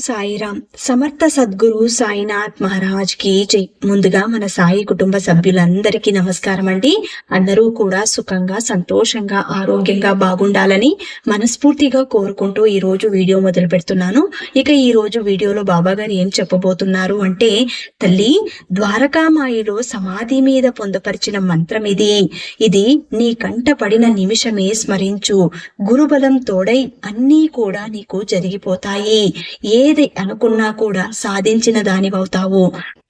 సాయిరాం. సమర్థ సద్గురు సాయినాథ్ మహారాజ్కి జై ముందుగా మన సాయి కుటుంబ సభ్యులందరికీ నమస్కారం అండి. అందరూ కూడా సుఖంగా సంతోషంగా ఆరోగ్యంగా బాగుండాలని మనస్ఫూర్తిగా కోరుకుంటూ ఈ రోజు వీడియో మొదలు పెడుతున్నాను. ఇక ఈ రోజు వీడియోలో బాబా గారు ఏం చెప్పబోతున్నారు అంటే తల్లి ద్వారకామాయిలో సమాధి మీద పొందపరిచిన మంత్రం ఇది. ఇది నీ కంట పడిన నిమిషమే స్మరించు. గురుబలం తోడై అన్నీ కూడా నీకు జరిగిపోతాయి. ఏ ఏది అనుకున్నా కూడా సాధించిన దానివవుతావు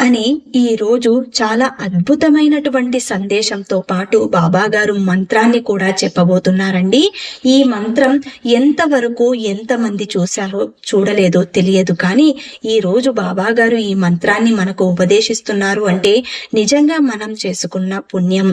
అని ఈ రోజు చాలా అద్భుతమైనటువంటి సందేశంతో పాటు బాబా గారు మంత్రాన్ని కూడా చెప్పబోతున్నారండి. ఈ మంత్రం ఎంతవరకు ఎంతమంది చూశారో చూడలేదో తెలియదు కానీ ఈ రోజు బాబా గారు ఈ మంత్రాన్ని మనకు ఉపదేశిస్తున్నారు అంటే నిజంగా మనం చేసుకున్న పుణ్యం.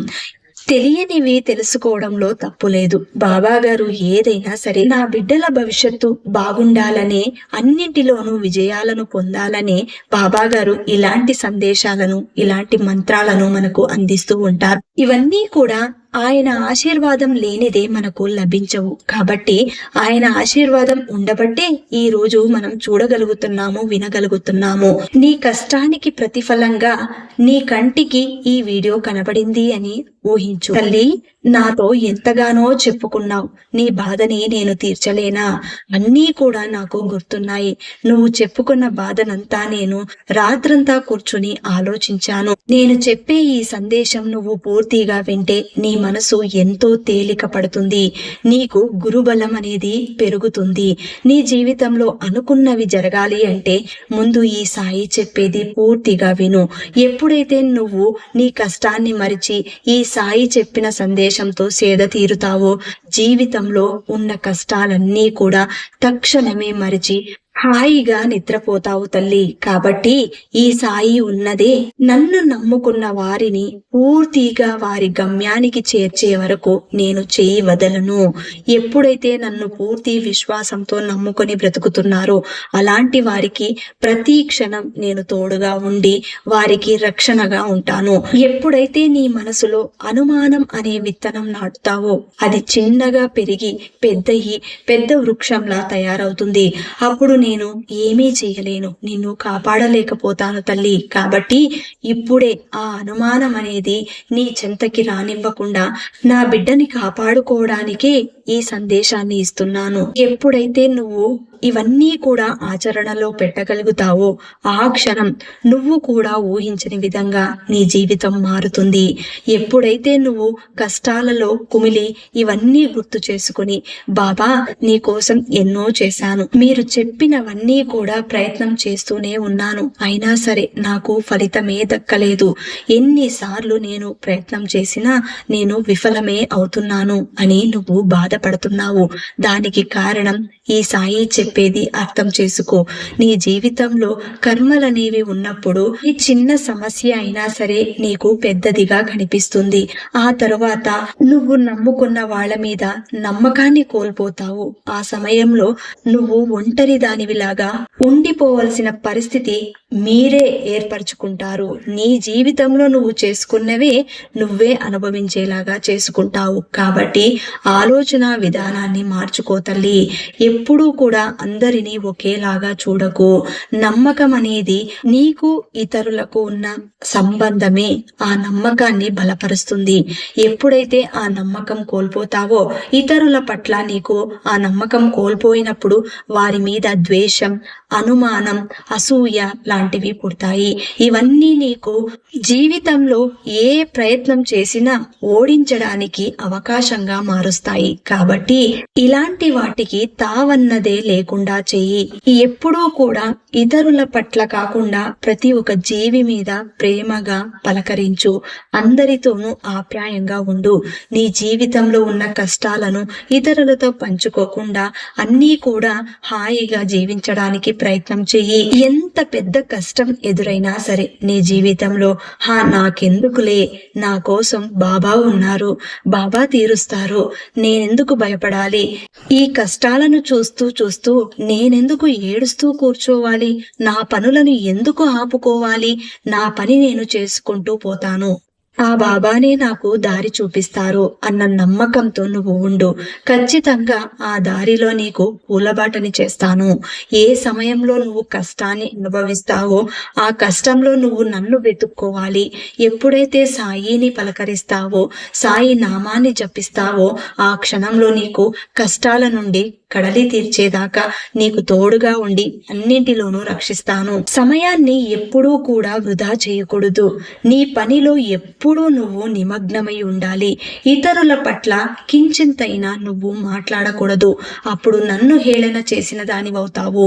తెలియనివి తెలుసుకోవడంలో తప్పు లేదు బాబా గారు ఏదైనా సరే నా బిడ్డల భవిష్యత్తు బాగుండాలనే అన్నింటిలోనూ విజయాలను పొందాలనే బాబా గారు ఇలాంటి సందేశాలను ఇలాంటి మంత్రాలను మనకు అందిస్తూ ఉంటారు. ఇవన్నీ కూడా ఆయన ఆశీర్వాదం లేనిదే మనకు లభించవు. కాబట్టి ఆయన ఆశీర్వాదం ఉండబట్టే ఈ రోజు మనం చూడగలుగుతున్నాము వినగలుగుతున్నాము. నీ కష్టానికి ప్రతిఫలంగా నీ కంటికి ఈ వీడియో కనబడింది అని ఊహించు. తల్లి నాతో ఎంతగానో చెప్పుకున్నావు. నీ బాధని నేను తీర్చలేనా? అన్నీ కూడా నాకు గుర్తున్నాయి. నువ్వు చెప్పుకున్న బాధనంతా నేను రాత్రంతా కూర్చుని ఆలోచించాను. నేను చెప్పే ఈ సందేశం నువ్వు పూర్తిగా వింటే నీ మనసు ఎంతో తేలిక పడుతుంది. నీకు గురుబలం అనేది పెరుగుతుంది. నీ జీవితంలో అనుకున్నవి జరగాలి అంటే ముందు ఈ సాయి చెప్పేది పూర్తిగా విను. ఎప్పుడైతే నువ్వు నీ కష్టాన్ని మరిచి ఈ సాయి చెప్పిన సందేశం సందేశంతో సేద తీరుతావో జీవితంలో ఉన్న కష్టాలన్నీ కూడా తక్షణమే మరిచి హాయిగా నిద్రపోతావు తల్లి. కాబట్టి ఈ సాయి ఉన్నదే. నన్ను నమ్ముకున్న వారిని పూర్తిగా వారి గమ్యానికి చేర్చే వరకు నేను చేయి వదలను. ఎప్పుడైతే నన్ను పూర్తి విశ్వాసంతో నమ్ముకొని బ్రతుకుతున్నారో అలాంటి వారికి ప్రతి క్షణం నేను తోడుగా ఉండి వారికి రక్షణగా ఉంటాను. ఎప్పుడైతే నీ మనసులో అనుమానం అనే విత్తనం నాటుతావో అది చిన్నగా పెరిగి పెద్దయి పెద్ద వృక్షంలా తయారవుతుంది. అప్పుడు నేను నేను ఏమీ చేయలేను. నిన్ను కాపాడలేకపోతాను తల్లి. కాబట్టి ఇప్పుడే ఆ అనుమానం అనేది నీ చెంతకి రానివ్వకుండా నా బిడ్డని కాపాడుకోవడానికే ఈ సందేశాన్ని ఇస్తున్నాను. ఎప్పుడైతే నువ్వు ఇవన్నీ కూడా ఆచరణలో పెట్టగలుగుతావో ఆ క్షణం నువ్వు కూడా ఊహించని విధంగా నీ జీవితం మారుతుంది. ఎప్పుడైతే నువ్వు కష్టాలలో కుమిలి ఇవన్నీ గుర్తు చేసుకుని బాబా నీ కోసం ఎన్నో చేశాను. మీరు చెప్పినవన్నీ కూడా ప్రయత్నం చేస్తూనే ఉన్నాను. అయినా సరే నాకు ఫలితమే దక్కలేదు. ఎన్నిసార్లు నేను ప్రయత్నం చేసినా నేను విఫలమే అవుతున్నాను అని నువ్వు బాధపడుతున్నావు. దానికి కారణం ఈ సాయి చెప్పేది అర్థం చేసుకో. నీ జీవితంలో కర్మలనేవి ఉన్నప్పుడు ఈ చిన్న సమస్య అయినా సరే నీకు పెద్దదిగా కనిపిస్తుంది. ఆ తరువాత నువ్వు నమ్ముకున్న వాళ్ళ మీద నమ్మకాన్ని కోల్పోతావు. ఆ సమయంలో నువ్వు ఒంటరి దానివిలాగా ఉండిపోవలసిన పరిస్థితి మీరే ఏర్పరచుకుంటారు. నీ జీవితంలో నువ్వు చేసుకున్నవే నువ్వే అనుభవించేలాగా చేసుకుంటావు. కాబట్టి ఆలోచన విధానాన్ని మార్చుకో తల్లి. ఎప్పుడూ కూడా అందరినీ ఒకేలాగా చూడకు. నమ్మకం అనేది నీకు ఇతరులకు ఉన్న సంబంధమే. ఆ నమ్మకాన్ని బలపరుస్తుంది. ఎప్పుడైతే ఆ నమ్మకం కోల్పోతావో ఇతరుల పట్ల నీకు ఆ నమ్మకం కోల్పోయినప్పుడు వారి మీద ద్వేషం అనుమానం అసూయ లాంటివి పుడతాయి. ఇవన్నీ నీకు జీవితంలో ఏ ప్రయత్నం చేసినా ఓడించడానికి అవకాశంగా మారుస్తాయి. కాబట్టి ఇలాంటి వాటికి తావన్నదే లేకుండా చెయ్యి. ఎప్పుడూ కూడా ఇతరుల పట్ల కాకుండా ప్రతి ఒక్క జీవి మీద ప్రేమగా పలకరించు. అందరితోనూ ఆప్యాయంగా ఉండు. నీ జీవితంలో ఉన్న కష్టాలను ఇతరులతో పంచుకోకుండా అన్నీ కూడా హాయిగా జీవించడానికి ప్రయత్నం చెయ్యి. ఎంత పెద్ద కష్టం ఎదురైనా సరే నీ జీవితంలో హా నాకెందుకులే? నా కోసం బాబా ఉన్నారు. బాబా తీరుస్తారు. నేనెందుకు భయపడాలి? ఈ కష్టాలను చూస్తూ చూస్తూ నేనెందుకు ఏడుస్తూ కూర్చోవాలి? నా పనులను ఎందుకు ఆపుకోవాలి? నా పని నేను చేసుకుంటూ పోతాను. ఆ బాబానే నాకు దారి చూపిస్తారు అన్న నమ్మకంతో నువ్వు ఉండు. ఖచ్చితంగా ఆ దారిలో నీకు పూలబాటని చేస్తాను. ఏ సమయంలో నువ్వు కష్టాన్ని అనుభవిస్తావో ఆ కష్టంలో నువ్వు నన్ను వెతుక్కోవాలి. ఎప్పుడైతే సాయిని పలకరిస్తావో సాయి నామాన్ని జపిస్తావో ఆ క్షణంలో నీకు కష్టాల నుండి కడలి తీర్చేదాకా నీకు తోడుగా ఉండి అన్నింటిలోనూ రక్షిస్తాను. సమయాన్ని ఎప్పుడూ కూడా వృధా చేయకూడదు. నీ పనిలో ఎప్పుడూ నువ్వు నిమగ్నమై ఉండాలి. ఇతరుల పట్ల కించింతైనా నువ్వు మాట్లాడకూడదు. అప్పుడు నన్ను హేళన చేసిన దానివవుతావు.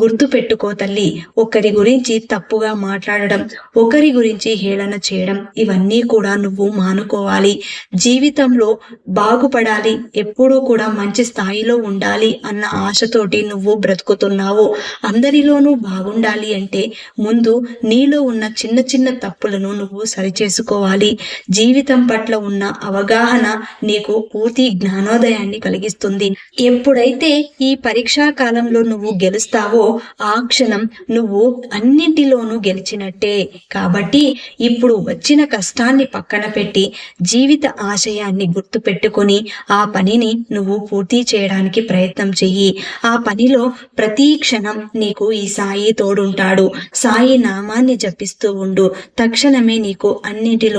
గుర్తు పెట్టుకో తల్లి. ఒకరి గురించి తప్పుగా మాట్లాడడం ఒకరి గురించి హేళన చేయడం ఇవన్నీ కూడా నువ్వు మానుకోవాలి. జీవితంలో బాగుపడాలి. ఎప్పుడూ కూడా మంచి స్థాయిలో ఉండాలి అన్న ఆశతోటి నువ్వు బ్రతుకుతున్నావు. అందరిలోనూ బాగుండాలి అంటే ముందు నీలో ఉన్న చిన్న చిన్న తప్పులను నువ్వు సరిచేసుకోవాలి. జీవితం పట్ల ఉన్న అవగాహన నీకు పూర్తి జ్ఞానోదయాన్ని కలిగిస్తుంది. ఎప్పుడైతే ఈ పరీక్షా కాలంలో నువ్వు గెలుస్తావో ఆ క్షణం నువ్వు అన్నింటిలోనూ గెలిచినట్టే. కాబట్టి ఇప్పుడు వచ్చిన కష్టాన్ని పక్కన పెట్టి జీవిత ఆశయాన్ని గుర్తు పెట్టుకొని ఆ పనిని నువ్వు పూర్తి చేయడానికి ప్రయత్నం చెయ్యి. ఆ పనిలో ప్రతి క్షణం నీకు ఈ సాయి తోడుంటాడు. సాయి నామాన్ని జపిస్తూ ఉండు. తక్షణమే నీకు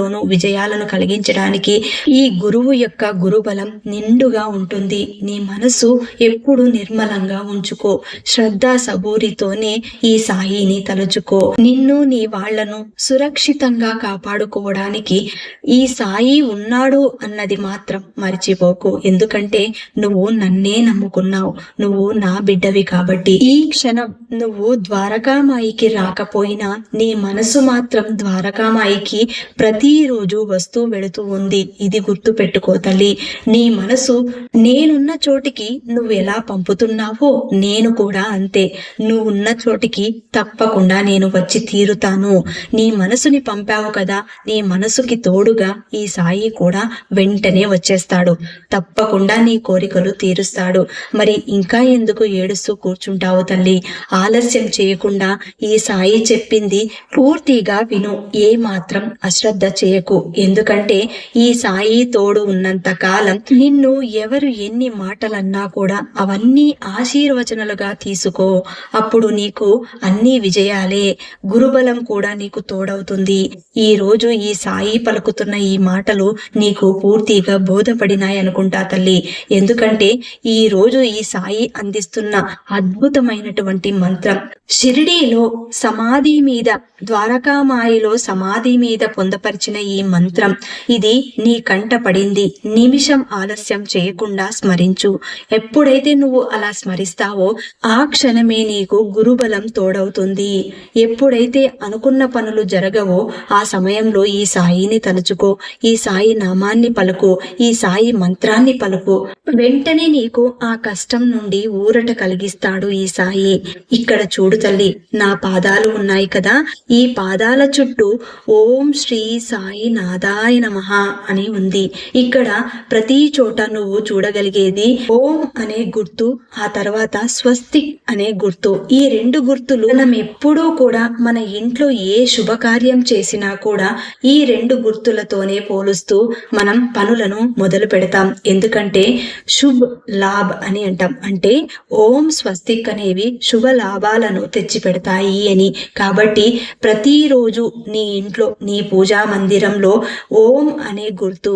అన్నింటిలోనూ విజయాలను కలిగించడానికి ఈ గురువు యొక్క గురుబలం నిండుగా ఉంటుంది. నీ మనసు ఎప్పుడు నిర్మలంగా ఉంచుకో. శ్రద్ధ సబూరితోనే ఈ సాయిని తలుచుకో. నిన్ను నీ వాళ్ళను సురక్షితంగా కాపాడుకోవడానికి ఈ సాయి ఉన్నాడు అన్నది మాత్రం మర్చిపోకు. ఎందుకంటే నువ్వు నన్నే నమ్ముకున్నావు. నువ్వు నా బిడ్డవి కాబట్టి. ఈ క్షణం నువ్వు ద్వారకామాయికి రాకపోయినా నీ మనసు మాత్రం ద్వారకామాయికి ప్రతి ప్రతిరోజు వస్తూ వెళుతూ ఉంది. ఇది గుర్తు పెట్టుకో తల్లి. నీ మనసు నేనున్న చోటికి నువ్వు ఎలా పంపుతున్నావో నేను కూడా అంతే. నువ్వు ఉన్న చోటికి తప్పకుండా నేను వచ్చి తీరుతాను. నీ మనసుని పంపావు కదా. నీ మనసుకి తోడుగా ఈ సాయి కూడా వెంటనే వచ్చేస్తాడు. తప్పకుండా నీ కోరికలు తీరుస్తాడు. మరి ఇంకా ఎందుకు ఏడుస్తూ కూర్చుంటావు తల్లి? ఆలస్యం చేయకుండా ఈ సాయి చెప్పింది పూర్తిగా విను. ఏ మాత్రం అశ్రద్ధ చేయకు. ఎందుకంటే ఈ సాయి తోడు ఉన్నంత కాలం నిన్ను ఎవరు ఎన్ని మాటలన్నా కూడా అవన్నీ ఆశీర్వచనలుగా తీసుకో. అప్పుడు నీకు అన్ని విజయాలే గురుబలం కూడా నీకు తోడవుతుంది. ఈ రోజు ఈ సాయి పలుకుతున్న ఈ మాటలు నీకు పూర్తిగా బోధపడినాయి అనుకుంటా తల్లి. ఎందుకంటే ఈ రోజు ఈ సాయి అందిస్తున్న అద్భుతమైనటువంటి మంత్రం షిరిడీలో సమాధి మీద ద్వారకామాయిలో సమాధి మీద పొందపరిచిన ఈ మంత్రం. ఇది నీ కంట పడింది. నిమిషం ఆలస్యం చేయకుండా స్మరించు. ఎప్పుడైతే నువ్వు అలా స్మరిస్తావో ఆ క్షణమే నీకు గురుబలం తోడవుతుంది. ఎప్పుడైతే అనుకున్న పనులు జరగవో ఆ సమయంలో ఈ సాయిని తలుచుకో. ఈ సాయి నామాన్ని పలుకు. ఈ సాయి మంత్రాన్ని పలుకు. వెంటనే నీకు ఆ కష్టం నుండి ఊరట కలిగిస్తాడు ఈ సాయి. ఇక్కడ చూడు తల్లి నా పాదాలు ఉన్నాయి కదా. ఈ పాదాల చుట్టూ ఓం శ్రీ సాయి నాదాయ నమః అని ఉంది. ఇక్కడ ప్రతి చోట నువ్వు చూడగలిగేది ఓం అనే గుర్తు ఆ తర్వాత స్వస్తిక్ అనే గుర్తు. ఈ రెండు గుర్తులు మనం ఎప్పుడూ కూడా మన ఇంట్లో ఏ శుభకార్యం చేసినా కూడా ఈ రెండు గుర్తులతోనే పోలుస్తూ మనం పనులను మొదలు పెడతాం. ఎందుకంటే శుభ్ లాభ్ అని అంటాం. అంటే ఓం స్వస్తిక్ అనేవి శుభ లాభాలను తెచ్చి పెడతాయి అని. కాబట్టి ప్రతిరోజు నీ ఇంట్లో నీ పూజా మందిరంలో ఓం అనే గుర్తు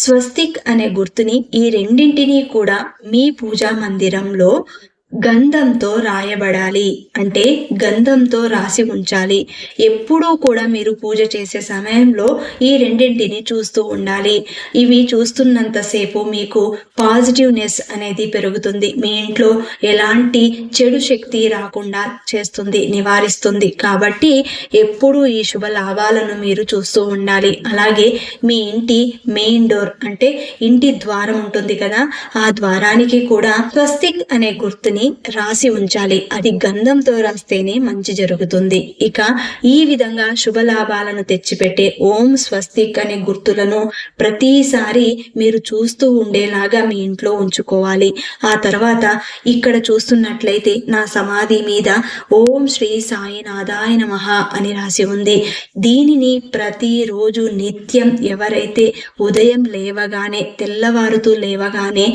స్వస్తిక్ అనే గుర్తుని ఈ రెండింటినీ కూడా మీ పూజా మందిరంలో గంధంతో రాయబడాలి. అంటే గంధంతో రాసి ఉంచాలి. ఎప్పుడూ కూడా మీరు పూజ చేసే సమయంలో ఈ రెండింటిని చూస్తూ ఉండాలి. ఇవి చూస్తున్నంతసేపు మీకు పాజిటివ్నెస్ అనేది పెరుగుతుంది. మీ ఇంట్లో ఎలాంటి చెడు శక్తి రాకుండా చేస్తుంది నివారిస్తుంది. కాబట్టి ఎప్పుడూ ఈ శుభ లాభాలను మీరు చూస్తూ ఉండాలి. అలాగే మీ ఇంటి మెయిన్ డోర్ అంటే ఇంటి ద్వారం ఉంటుంది కదా ఆ ద్వారానికి కూడా స్వస్తిక్ అనే గుర్తుని మంత్రాన్ని రాసి ఉంచాలి. అది గంధంతో రాస్తేనే మంచి జరుగుతుంది. ఇక ఈ విధంగా శుభ లాభాలను తెచ్చిపెట్టే ఓం స్వస్తిక్ అనే గుర్తులను ప్రతిసారి మీరు చూస్తూ ఉండేలాగా మీ ఇంట్లో ఉంచుకోవాలి. ఆ తర్వాత ఇక్కడ చూస్తున్నట్లయితే నా సమాధి మీద ఓం శ్రీ సాయినాథాయ నమః అని రాసి ఉంది. దీనిని ప్రతిరోజు నిత్యం ఎవరైతే ఉదయం లేవగానే తెల్లవారుతూ లేవగానే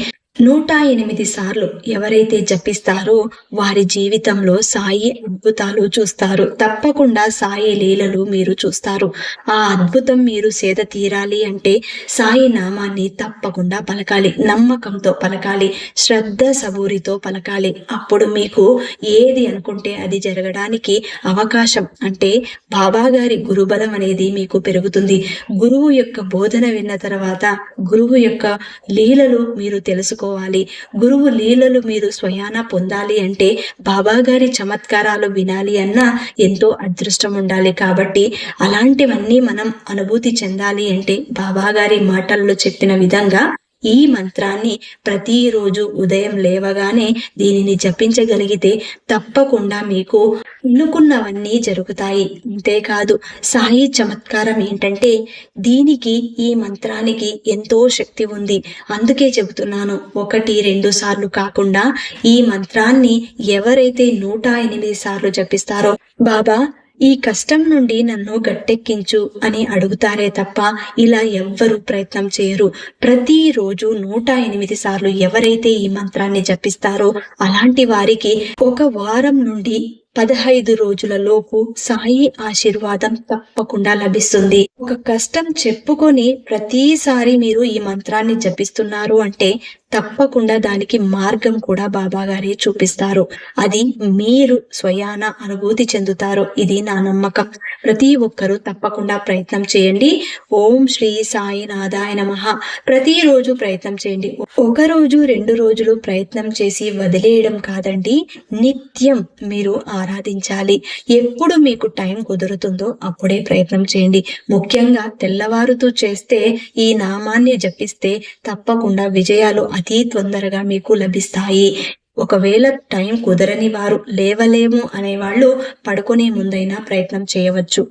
నూట ఎనిమిది సార్లు ఎవరైతే జపిస్తారో వారి జీవితంలో సాయి అద్భుతాలు చూస్తారు. తప్పకుండా సాయి లీలలు మీరు చూస్తారు. ఆ అద్భుతం మీరు సేద తీరాలి అంటే సాయి నామాన్ని తప్పకుండా పలకాలి. నమ్మకంతో పలకాలి. శ్రద్ధ సబూరితో పలకాలి. అప్పుడు మీకు ఏది అనుకుంటే అది జరగడానికి అవకాశం. అంటే బాబా గారి గురుబలం అనేది మీకు పెరుగుతుంది. గురువు యొక్క బోధన విన్న తర్వాత గురువు యొక్క లీలలు మీరు తెలుసుకోవాలి. గురువు లీలలు మీరు స్వయాన పొందాలి అంటే బాబా గారి చమత్కారాలు వినాలి అన్న ఎంతో అదృష్టం ఉండాలి కాబట్టి అలాంటివన్నీ మనం అనుభూతి చెందాలి అంటే బాబా గారి మాటల్లో చెప్పిన విధంగా ఈ మంత్రాన్ని ప్రతిరోజు ఉదయం లేవగానే దీనిని జపించగలిగితే తప్పకుండా మీకు అనుకున్నవన్నీ జరుగుతాయి. అంతేకాదు సాయి చమత్కారం ఏంటంటే దీనికి ఈ మంత్రానికి ఎంతో శక్తి ఉంది. అందుకే చెబుతున్నాను ఒకటి రెండు సార్లు కాకుండా ఈ మంత్రాన్ని ఎవరైతే నూట ఎనిమిది సార్లు జపిస్తారో బాబా ఈ కష్టం నుండి నన్ను గట్టెక్కించు అని అడుగుతారే తప్ప ఇలా ఎవ్వరూ ప్రయత్నం చేయరు. ప్రతిరోజు నూట ఎనిమిది సార్లు ఎవరైతే ఈ మంత్రాన్ని జపిస్తారో అలాంటి వారికి ఒక వారం నుండి పదహైదు రోజులలోపు సాయి ఆశీర్వాదం తప్పకుండా లభిస్తుంది. ఒక కష్టం చెప్పుకొని ప్రతిసారి మీరు ఈ మంత్రాన్ని జపిస్తున్నారు అంటే తప్పకుండా దానికి మార్గం కూడా బాబా గారే చూపిస్తారు. అది మీరు స్వయాన అనుభూతి చెందుతారు. ఇది నా నమ్మకం. ప్రతి ఒక్కరూ తప్పకుండా ప్రయత్నం చేయండి. ఓం శ్రీ సాయి నాదాయ నమ. ప్రతిరోజు ప్రయత్నం చేయండి. ఒక రోజు రెండు రోజులు ప్రయత్నం చేసి వదిలేయడం కాదండి. నిత్యం మీరు ఆరాధించాలి. ఎప్పుడు మీకు టైం కుదురుతుందో అప్పుడే ప్రయత్నం చేయండి. ముఖ్యంగా తెల్లవారుతూ చేస్తే ఈ నామాన్ని జపిస్తే తప్పకుండా విజయాలు అతి తొందరగా మీకు లభిస్తాయి. ఒకవేళ టైం కుదరని వారు లేవలేము అనేవాళ్ళు పడుకునే ముందైనా ప్రయత్నం చేయవచ్చు.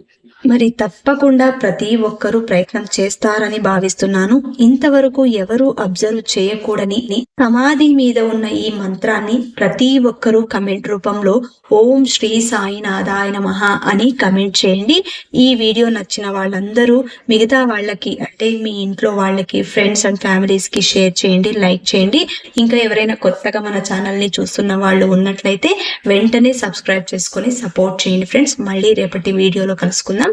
మరి తప్పకుండా ప్రతి ఒక్కరూ ప్రయత్నం చేస్తారని భావిస్తున్నాను. ఇంతవరకు ఎవరు అబ్జర్వ్ చేయకూడని సమాధి మీద ఉన్న ఈ మంత్రాన్ని ప్రతి ఒక్కరూ కమెంట్ రూపంలో ఓం శ్రీ సాయినాథాయ నమః అని కమెంట్ చేయండి. ఈ వీడియో నచ్చిన వాళ్ళందరూ మిగతా వాళ్ళకి అంటే మీ ఇంట్లో వాళ్ళకి ఫ్రెండ్స్ అండ్ ఫ్యామిలీస్కి షేర్ చేయండి లైక్ చేయండి. ఇంకా ఎవరైనా కొత్తగా మన ఛానల్ని చూస్తున్న వాళ్ళు ఉన్నట్లయితే వెంటనే సబ్స్క్రైబ్ చేసుకొని సపోర్ట్ చేయండి ఫ్రెండ్స్. మళ్ళీ రేపటి వీడియోలో కలుసుకుందాం.